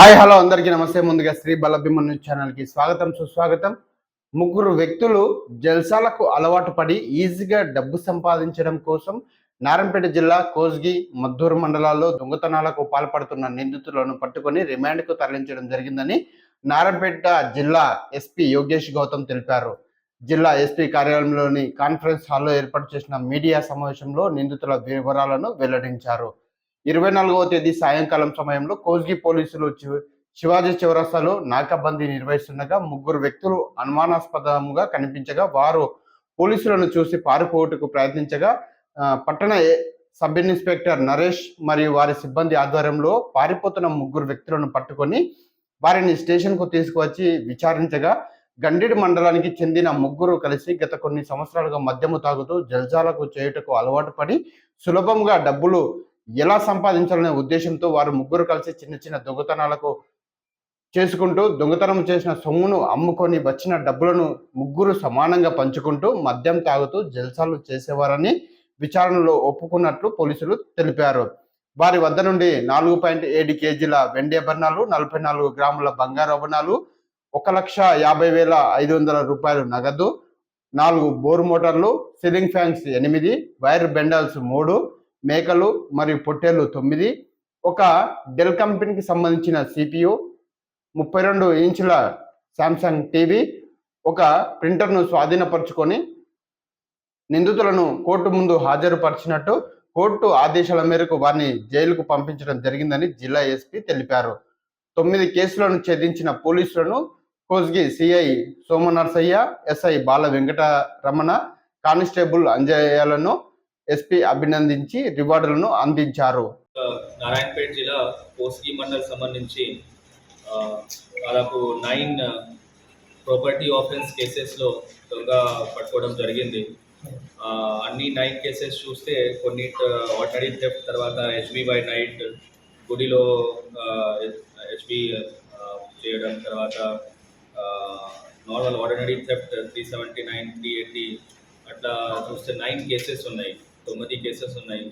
Hi hello అందరికీ నమస్తే. ముందుగా శ్రీ బలభీమ ఛానల్కి స్వాగతం సుస్వాగతం. ముగ్గురు వ్యక్తులు జల్సాలకు అలవాటు పడి ఈజీగా డబ్బు సంపాదించడం కోసం నారాయణపేట జిల్లా కోస్గి మద్దూరు మండలాల్లో దొంగతనాలకు పాల్పడుతున్న నిందితులను పట్టుకొని రిమాండ్కు తరలించడం జరిగిందని నారాయణపేట జిల్లా ఎస్పీ యోగేష్ గౌతమ్ తెలిపారు. జిల్లా ఎస్పీ కార్యాలయంలోని కాన్ఫరెన్స్ హాల్లో ఏర్పాటు చేసిన మీడియా సమావేశంలో నిందితుల వివరాలను వెల్లడించారు. ఇరవై నాలుగవ తేదీ సాయంకాలం సమయంలో కోస్గి పోలీసులు శివ- శివాజీ చౌరస్తాలో నాకాబందీ నిర్వహిస్తుండగా ముగ్గురు వ్యక్తులు అనుమానాస్పదంగా కనిపించగా వారు పోలీసులను చూసి పారిపోటుకు ప్రయత్నించగా పట్టణ సబ్ ఇన్స్పెక్టర్ నరేష్ మరియు వారి సిబ్బంది ఆధ్వర్యంలో పారిపోతున్న ముగ్గురు వ్యక్తులను పట్టుకొని వారిని స్టేషన్కు తీసుకువచ్చి విచారించగా గండిడి మండలానికి చెందిన ముగ్గురు కలిసి గత కొన్ని సంవత్సరాలుగా మద్యము తాగుతూ జల్జాలకు చేయుటకు అలవాటు పడి సులభంగా డబ్బులు ఎలా సంపాదించాలనే ఉద్దేశంతో వారు ముగ్గురు కలిసి చిన్న చిన్న దొంగతనాలకు చేసుకుంటూ దొంగతనం చేసిన సొమ్మును అమ్ముకొని వచ్చిన డబ్బులను ముగ్గురు సమానంగా పంచుకుంటూ మద్యం తాగుతూ జల్సాలు చేసేవారని విచారణలో ఒప్పుకున్నట్లు పోలీసులు తెలిపారు. వారి వద్ద నుండి నాలుగు పాయింట్ ఏడు కేజీల వెండి ఆభరణాలు నలభై నాలుగు గ్రాముల బంగారు ఆభరణాలు ఒక లక్ష యాభై వేల ఐదు వందల రూపాయలు నగదు నాలుగు బోర్ మోటార్లు సీలింగ్ ఫ్యాన్స్ ఎనిమిది వైర్ బెండల్స్ మూడు మేకలు మరియు పొట్టేలు తొమ్మిది. ఒక డెల్ కంపెనీకి సంబంధించిన సిపియు ముప్పై రెండు ఇంచుల శాంసంగ్ టీవీ. ఒక ప్రింటర్ను స్వాధీనపరుచుకొని నిందితులను కోర్టు ముందు హాజరుపరిచినట్టు కోర్టు ఆదేశాల మేరకు వారిని జైలుకు పంపించడం జరిగిందని జిల్లా ఎస్పీ తెలిపారు. తొమ్మిది కేసులను ఛేదించిన పోలీసులను Kosgi CI Somanarsaiah SI Bala Venkataramana constable అంజయ్యలను SP అభినందించి రివార్డులను అందించారు. నారాయణపేట జిల్లా కోస్గి మండల్ సంబంధించి దాదాపు నైన్ ప్రాపర్టీ ఆఫెన్స్ కేసెస్లో దొంగ పట్టుకోవడం జరిగింది. అన్ని నైన్ కేసెస్ చూస్తే కొన్ని ఆర్డినరీ థెఫ్ట్ తర్వాత హెచ్బి బై నైట్ గుడిలో హెచ్బి చేయడం తర్వాత normal ordinary theft three seventy nine three eighty అట్లా చూస్తే నైన్ కేసెస్ ఉన్నాయి. తొమ్మిది కేసెస్ ఉన్నాయి.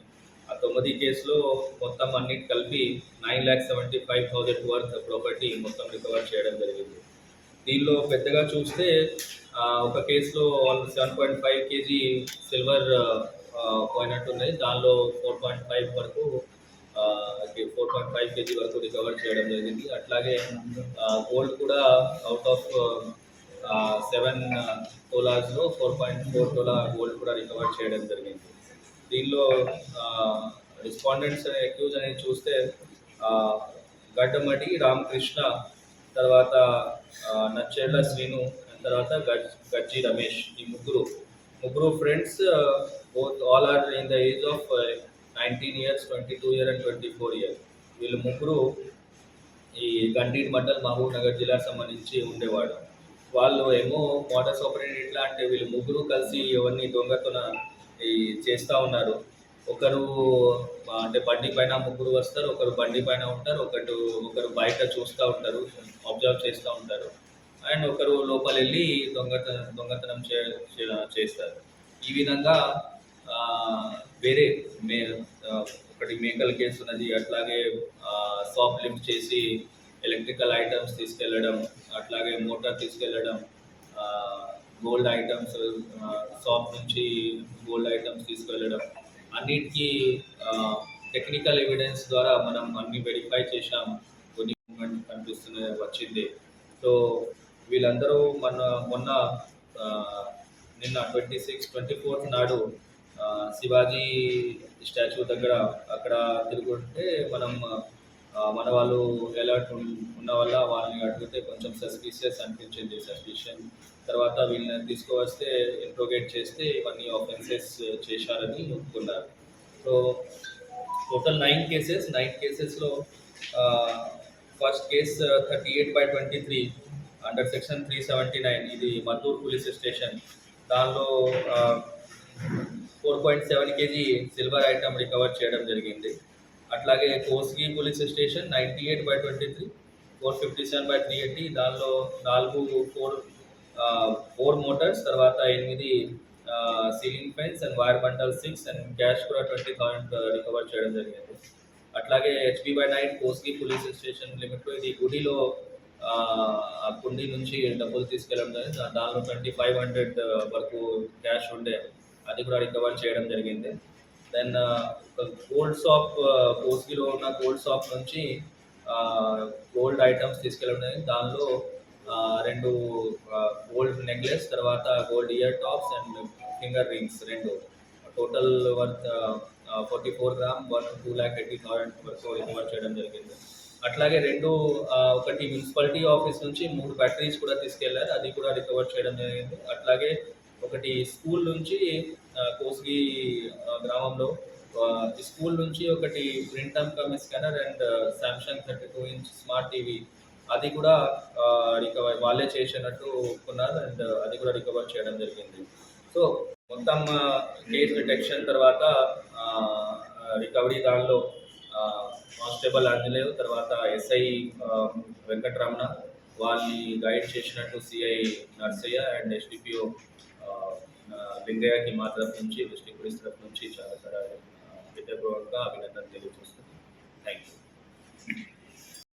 ఆ తొమ్మిది కేసులో మొత్తం అన్నిటి కలిపి nine lakh seventy five thousand worth property మొత్తం రికవర్ చేయడం జరిగింది. దీనిలో పెద్దగా చూస్తే ఒక కేసులో seven point five KG silver పోయినట్టున్నాయి దానిలో ఫోర్ పాయింట్ ఫైవ్ వరకు ఫోర్ పాయింట్ ఫైవ్ కేజీ వరకు రికవర్ చేయడం జరిగింది. అట్లాగే గోల్డ్ కూడా out of seven తోలాస్లో four point four tola gold కూడా రికవర్ చేయడం జరిగింది. దీనిలో రెస్పాండెంట్స్ అక్యూజ్ అనేది చూస్తే గడ్డమటి రామకృష్ణ తర్వాత నచ్చేళ్ళ శ్రీను తర్వాత గజ్ గజ్జి రమేష్ ఈ ముగ్గురు. ముగ్గురు friends both all are in the age of nineteen years twenty two year and twenty four year వీళ్ళు ముగ్గురు ఈ గండీడ్ మండల్ మహబూబ్ నగర్ జిల్లాకు సంబంధించి ఉండేవాడు వాళ్ళు ఏమో మోటార్స్ ఆపరేటర్ ఎట్లా అంటే వీళ్ళు ముగ్గురు కలిసి ఎవరిని దొంగతన ఈ చేస్తూ ఉన్నారు. ఒకరు అంటే బండి పైన ముగ్గురు వస్తారు ఒకరు బండి పైన ఉంటారు ఒకటి ఒకరు బయట చూస్తూ ఉంటారు అబ్జర్వ్ చేస్తూ ఉంటారు. అండ్ ఒకరు లోపల వెళ్ళి దొంగతనం దొంగతనం చే చేస్తారు. ఈ విధంగా వేరే మే ఒకటి మేకల కేసు ఉన్నది అట్లాగే షాప్ లిఫ్ట్ చేసి ఎలక్ట్రికల్ ఐటమ్స్ తీసుకెళ్ళడం అట్లాగే మోటార్ తీసుకెళ్ళడం గోల్డ్ ఐటమ్స్ షాప్ నుంచి గోల్డ్ ఐటమ్స్ తీసుకెళ్ళడం అన్నిటికీ టెక్నికల్ ఎవిడెన్స్ ద్వారా మనం అన్ని వెరిఫై చేసాం కొన్ని movement కనిపిస్తున్న వచ్చింది. సో వీళ్ళందరూ మన మొన్న నిన్న ట్వంటీ సిక్స్ ట్వంటీ ఫోర్త్ నాడు శివాజీ స్టాచ్యూ దగ్గర అక్కడ తిరుగుతుంటే మనం మన వాళ్ళు అలర్ట్ వల్ల వాళ్ళని అడిగితే కొంచెం సస్పీషియస్ అనిపించింది. సస్పిషన్ తర్వాత వీళ్ళని తీసుకువస్తే ఇంట్రోగేట్ చేస్తే ఇవన్నీ ఆఫెన్సెస్ చేశారని ఒప్పుకున్నారు. So total nine cases nine కేసెస్లో first case thirty eight by twenty three under section three seventy nine ఇది మద్దూర్ పోలీస్ స్టేషన్ దానిలో four point seven KG silver item recover చేయడం జరిగింది. అట్లాగే Kosgi police station ninety eight by twenty three four fifty seven by three eighty దానిలో నాలుగు four four motors తర్వాత ఎనిమిది ceiling fence and wire bundle six and cash కూడా twenty thousand recover చేయడం జరిగింది. అట్లాగే HP by night Kosgi police station లిమిట్లో ఇది గుడిలో ఆ, కుండి నుంచి డబ్బులు తీసుకెళ్ళడం జరిగింది. దానిలో ట్వంటీ ఫైవ్ హండ్రెడ్ వరకు క్యాష్ ఉండే అది కూడా రికవర్ చేయడం జరిగింది. దెన్ గోల్డ్ షాప్ కోస్కిలో ఉన్న గోల్డ్ షాప్ నుంచి గోల్డ్ ఐటమ్స్ తీసుకెళ్ళడం జరిగింది దానిలో రెండు గోల్డ్ నెక్లెస్ తర్వాత gold ear tops and finger rings రెండు. Total worth forty four gram one two lakh eighty thousand వరకు రికవర్ చేయడం జరిగింది. అట్లాగే రెండు ఒకటి మున్సిపాలిటీ ఆఫీస్ నుంచి మూడు బ్యాటరీస్ కూడా తీసుకెళ్ళారు. అది కూడా రికవర్ చేయడం జరిగింది. అట్లాగే ఒకటి స్కూల్ నుంచి కోస్గి గ్రామంలో స్కూల్ నుంచి ఒకటి print Ankam scanner and Samsung thirty two inch smart TV అది కూడా రికవర్ వాళ్ళే చేసినట్టు ఒప్పుకున్నారు అండ్ అది కూడా రికవర్ చేయడం జరిగింది. సో మొత్తం కేస్ డిటెక్షన్ తర్వాత రికవరీ దానిలో కానిస్టేబుల్ ఆంజనేయులు తర్వాత ఎస్ఐ వెంకటరమణ వాళ్ళని గైడ్ చేసినట్టు సిఐ నర్సయ్య అండ్ ఎస్డిపిఓ లింగయ్యకి మా తరఫు నుంచి డిస్ట్రిక్ట్ పోలీస్ తరఫు నుంచి చాలా చాలా విద్యాపూర్వకంగా అభినందన తెలియజేస్తుంది థ్యాంక్ యూ